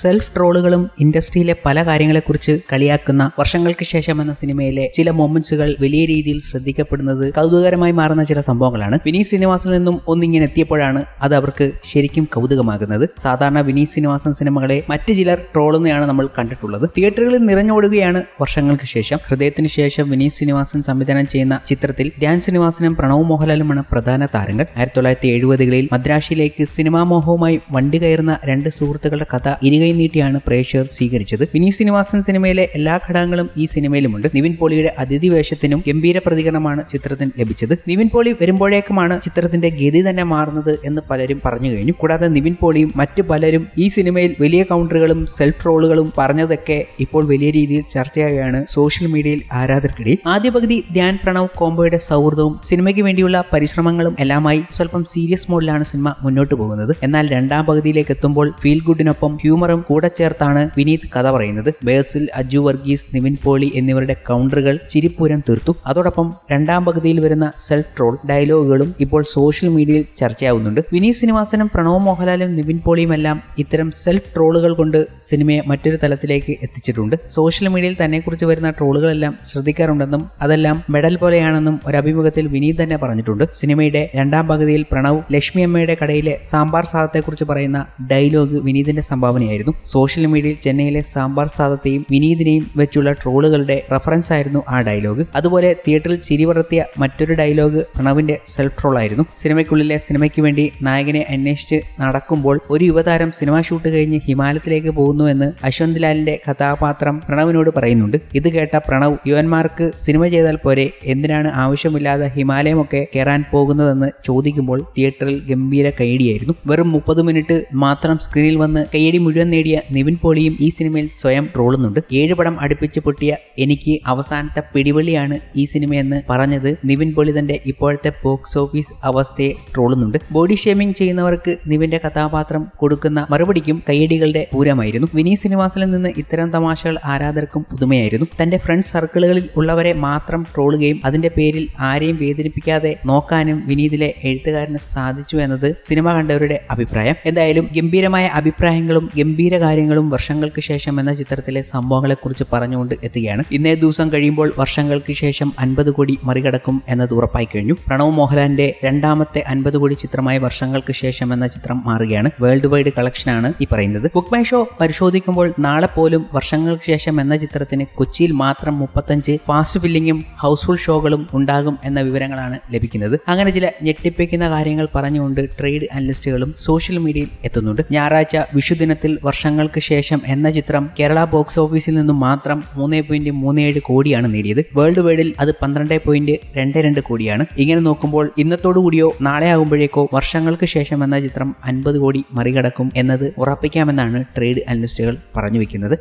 Self ട്രോളുകളും ഇൻഡസ്ട്രിയിലെ പല കാര്യങ്ങളെക്കുറിച്ച് കളിയാക്കുന്ന വർഷങ്ങൾക്ക് ശേഷം എന്ന സിനിമയിലെ ചില മൊമെന്റ്സുകൾ വലിയ രീതിയിൽ ശ്രദ്ധിക്കപ്പെടുന്നത് കൗതുകകരമായി മാറുന്ന ചില സംഭവങ്ങളാണ്. വിനീത് ശ്രീനിവാസിൽ നിന്നും ഒന്നിങ്ങനെ എത്തിയപ്പോഴാണ് അത് അവർക്ക് ശരിക്കും കൗതുകമാകുന്നത്. സാധാരണ വിനീത് ശ്രീനിവാസൻ സിനിമകളെ മറ്റു ചിലർ ട്രോളുന്നതാണ് നമ്മൾ കണ്ടിട്ടുള്ളത്. തിയേറ്ററുകളിൽ നിറഞ്ഞോടുകയാണ് വർഷങ്ങൾക്ക് ശേഷം. ഹൃദയത്തിന് ശേഷം വിനീത് ശ്രീനിവാസൻ സംവിധാനം ചെയ്യുന്ന ചിത്രത്തിൽ ധ്യാൻ ശ്രീനിവാസനും പ്രണവ് മോഹൻലാലുമാണ് പ്രധാന താരങ്ങൾ. ആയിരത്തി തൊള്ളായിരത്തി എഴുപതുകളിൽ മദ്രാശിയിലേക്ക് സിനിമാ മോഹവുമായി വണ്ടി കയറുന്ന രണ്ട് സുഹൃത്തുക്കളുടെ കഥ ഇരുകൈ നീട്ടിയാണ് പ്രേക്ഷകർ സ്വീകരിച്ചത്. വിനീത് ശ്രീനിവാസൻ സിനിമയിലെ എല്ലാ ഘടകങ്ങളും ഈ സിനിമയിലുമുണ്ട്. നിവിൻ പോളിയുടെ അതിഥി വേഷത്തിനും ഗംഭീര പ്രതികരണമാണ് ചിത്രത്തിന് ലഭിച്ചത്. നിവിൻ പോളി വരുമ്പോഴേക്കുമാണ് ചിത്രത്തിന്റെ ഗതി തന്നെ മാറുന്നത് എന്ന് പലരും പറഞ്ഞു കഴിഞ്ഞു. കൂടാതെ നിവിൻ പോളിയും മറ്റു പലരും ഈ സിനിമയിൽ വലിയ കൗണ്ടറുകളും സെൽഫ് റോളുകളും പറഞ്ഞതൊക്കെ ഇപ്പോൾ വലിയ രീതിയിൽ ചർച്ചയായാണ് സോഷ്യൽ മീഡിയയിൽ ആരാധകർക്കിടയിൽ. ആദ്യ പകുതി ധ്യാൻ പ്രണവ് കോംബോയുടെ സൗഹൃദവും സിനിമയ്ക്ക് വേണ്ടിയുള്ള പരിശ്രമങ്ങളും എല്ലാമായി സ്വല്പം സീരിയസ് മോഡിലാണ് സിനിമ മുന്നോട്ട് പോകുന്നത്. എന്നാൽ രണ്ടാം പകുതിയിലേക്ക് എത്തുമ്പോൾ ഫീൽ ഗുഡിനൊപ്പം ഹ്യൂമറും കൂടെ ചേർത്താണ് വിനീത് കഥ പറയുന്നത്. ബേസിൽ അജു വർഗീസ് നിവിൻ പോളി എന്നിവരുടെ കൗണ്ടറുകൾ ചിരിപ്പൂരം തീർത്തു. അതോടൊപ്പം രണ്ടാം പകുതിയിൽ വരുന്ന സെൽഫ് ട്രോൾ ഡയലോഗുകളും ഇപ്പോൾ സോഷ്യൽ മീഡിയയിൽ ചർച്ചയാവുന്നുണ്ട്. വിനീത് ശ്രീനിവാസനും പ്രണവ് മോഹൻലാലും നിവിൻ പോളിയും എല്ലാം ഇത്തരം സെൽഫ് ട്രോളുകൾ കൊണ്ട് സിനിമയെ മറ്റൊരു തലത്തിലേക്ക് എത്തിച്ചിട്ടുണ്ട്. സോഷ്യൽ മീഡിയയിൽ തന്നെക്കുറിച്ച് വരുന്ന ട്രോളുകളെല്ലാം ശ്രദ്ധിക്കാറുണ്ടെന്നും അതെല്ലാം മെഡൽ പോലെയാണെന്നും ഒരു അഭിമുഖത്തിൽ വിനീത് തന്നെ പറഞ്ഞിട്ടുണ്ട്. സിനിമയുടെ രണ്ടാം പകുതിയിൽ പ്രണവ് ലക്ഷ്മി അമ്മയുടെ കടയിലെ സാമ്പാർ സാധത്തെക്കുറിച്ച് പറയുന്ന ഡയലോഗ് വിനീതിന്റെ സംഭാവനയായിരുന്നു സോഷ്യൽ മീഡിയയിൽ ചെന്നൈയിലെ സാമ്പാർ സാധത്തെയും വിനീതിനെയും വെച്ചുള്ള ട്രോളുകളുടെ റഫറൻസ് ആയിരുന്നു ആ ഡയലോഗ്. അതുപോലെ തിയേറ്ററിൽ ചിരി മറ്റൊരു ഡയലോഗ് പ്രണവിന്റെ സെൽഫ് ട്രോൾ ആയിരുന്നു. സിനിമയ്ക്കുള്ളിലെ സിനിമയ്ക്ക് വേണ്ടി നായകനെ അന്വേഷിച്ച് നടക്കുമ്പോൾ ഒരു യുവതാരം സിനിമ ഷൂട്ട് കഴിഞ്ഞ് ഹിമാലയത്തിലേക്ക് പോകുന്നുവെന്ന് അശ്വന്ത് ലാലിന്റെ കഥാപാത്രം പ്രണവിനോട് പറയുന്നുണ്ട്. ഇത് കേട്ട പ്രണവ് യുവന്മാർക്ക് സിനിമ ചെയ്താൽ പോരെ എന്തിനാണ് ആവശ്യമില്ലാതെ ഹിമാലയമൊക്കെ കയറാൻ പോകുന്നതെന്ന് ചോദിക്കുമ്പോൾ തിയേറ്ററിൽ ഗംഭീര കൈയടിയായിരുന്നു. വെറും മുപ്പത് മിനിറ്റ് മാത്രം സ്ക്രീനിൽ വന്ന് കൈയടി മുഴുവൻ നേടിയ നിവിൻ പോളിയും ഈ സിനിമയിൽ സ്വയം ട്രോളുന്നുണ്ട് ഏഴ് പടം അടുപ്പിച്ച് പൊട്ടിയ എനിക്ക് അവസാനത്തെ പിടിവള്ളിയാണ് ഈ സിനിമയെന്ന് പറഞ്ഞത് നിവിൻ പോളി തന്റെ ഇപ്പോഴത്തെ ബോക്സ് ഓഫീസ് അവസ്ഥയെ ട്രോളുന്നുണ്ട് ബോഡി ഷേമിംഗ് ചെയ്യുന്നവർക്ക് നിവിന്റെ കഥാപാത്രം കൊടുക്കുന്ന മറുപടിക്കും കയ്യടികളുടെ പൂരമായിരുന്നു. വിനീത് ശ്രീനിവാസനിൽ നിന്ന് ഇത്തരം തമാശകൾ ആരാധകർക്കും പുതുമയായിരുന്നു. തന്റെ ഫ്രണ്ട് സർക്കിളുകളിൽ ഉള്ളവരെ മാത്രം ട്രോളുകയും അതിന്റെ പേരിൽ ആരെയും വേദനിപ്പിക്കാതെ നോക്കാനും വിനീതിലെ എഴുത്തുകാരന് സാധിച്ചു എന്നത് സിനിമ കണ്ടവരുടെ അഭിപ്രായം. എന്തായാലും ഗംഭീരമായ അഭിപ്രായങ്ങളും ഗംഭീര കാര്യങ്ങളും വർഷങ്ങൾക്ക് ശേഷം എന്ന ചിത്രത്തിലെ സംഭവങ്ങളെക്കുറിച്ച് പറഞ്ഞുകൊണ്ട് എത്തുകയാണ്. ഇന്നേ ദിവസം കഴിയുമ്പോൾ വർഷങ്ങൾക്ക് ശേഷം അൻപത് കോടി മറികടക്കും എന്നത് ഉറപ്പായി കഴിഞ്ഞു. പ്രണവ് മോഹൻലാലിന്റെ രണ്ടാമത്തെ അൻപത് കോടി ചിത്രമായ വർഷങ്ങൾക്ക് ശേഷം എന്ന ചിത്രം മാറുകയാണ്. വേൾഡ് വൈഡ് കളക്ഷനാണ് ഈ പറയുന്നത്. ബുക്ക് മൈ ഷോ പരിശോധിക്കുമ്പോൾ നാളെ പോലും വർഷങ്ങൾക്ക് ശേഷം എന്ന ചിത്രത്തിന് കൊച്ചിയിൽ മാത്രം മുപ്പത്തഞ്ച് ഫാസ്റ്റ് ഫില്ലിങ്ങും ഹൗസ്ഫുൾ ഷോകളും ഉണ്ടാകും എന്ന വിവരങ്ങളാണ് ലഭിക്കുന്നത്. അങ്ങനെ ചില ഞെട്ടിപ്പിക്കുന്ന കാര്യങ്ങൾ പറഞ്ഞുകൊണ്ട് ട്രേഡ് അനലിസ്റ്റുകളും സോഷ്യൽ മീഡിയയിൽ എത്തുന്നുണ്ട്. ഞായറാഴ്ച വിഷുദിനത്തിൽ വർഷങ്ങൾക്ക് ശേഷം എന്ന ചിത്രം കേരള ബോക്സ് ഓഫീസിൽ നിന്നും മാത്രം മൂന്ന് പോയിന്റ് മൂന്ന് ഏഴ് കോടിയാണ് നേടിയത്. വേൾഡ് വൈഡിൽ അത് പന്ത്രണ്ട് പോയിന്റ് രണ്ട് രണ്ട് കോടിയാണ്. ഇങ്ങനെ നോക്കുമ്പോൾ ഇന്നത്തോടുകൂടിയോ നാളെ ആകുമ്പോഴേക്കോ വർഷങ്ങൾക്ക് ശേഷം എന്ന ചിത്രം അൻപത് കോടി മറികടക്കും എന്നത് ഉറപ്പിക്കാമെന്നാണ് ട്രേഡ് അനലിസ്റ്റുകൾ പറഞ്ഞു വെക്കുന്നത്.